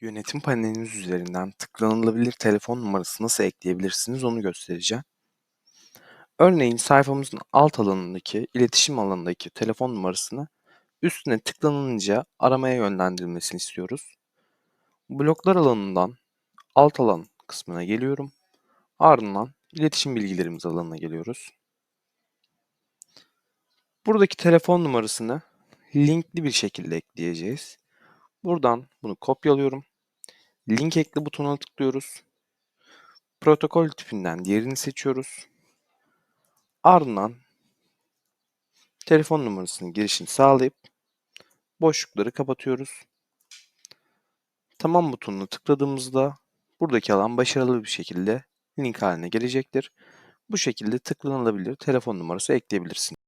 Yönetim paneliniz üzerinden tıklanılabilir telefon numarası nasıl ekleyebilirsiniz onu göstereceğim. Örneğin sayfamızın alt alanındaki iletişim alanındaki telefon numarasını üstüne tıklanınca aramaya yönlendirilmesini istiyoruz. Bloklar alanından alt alan kısmına geliyorum. Ardından iletişim bilgilerimiz alanına geliyoruz. Buradaki telefon numarasını linkli bir şekilde ekleyeceğiz. Buradan bunu kopyalıyorum. Link ekle butonuna tıklıyoruz. Protokol tipinden diğerini seçiyoruz. Ardından telefon numarasının girişini sağlayıp boşlukları kapatıyoruz. Tamam butonuna tıkladığımızda buradaki alan başarılı bir şekilde link haline gelecektir. Bu şekilde tıklanılabilir telefon numarası ekleyebilirsiniz.